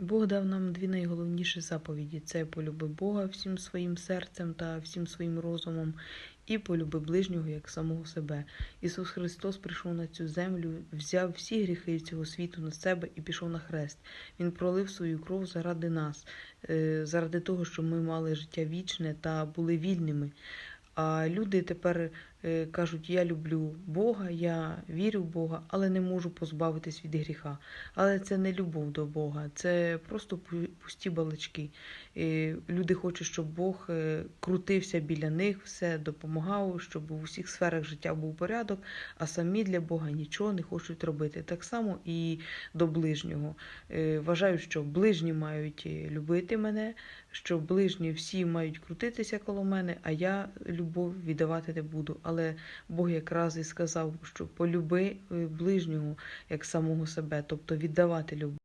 Бог дав нам дві найголовніші заповіді: це полюби Бога всім своїм серцем та всім своїм розумом, і полюби ближнього як самого себе. Ісус Христос прийшов на цю землю, взяв всі гріхи цього світу на себе і пішов на хрест. Він пролив свою кров заради нас, е, заради того, щоб ми мали життя вічне та були вільними. А люди тепер е, кажуть: я люблю Бога, я вірю в Бога, але не можу позбавитись від гріха. Але це не любов до Бога, це просто пусті балачки. Люди хочуть, щоб Бог е, крутився біля них, все допомагав, щоб у всіх сферах життя був порядок, а самі для Бога нічого не хочуть робити. Так само і до ближнього. Е, Вважаю, що ближні мають любити мене, що ближні всі мають крутитися коло мене, а я любов віддавати не буду. Але Бог якраз і сказав, що полюби е, ближнього як самого себе, тобто віддавати любов.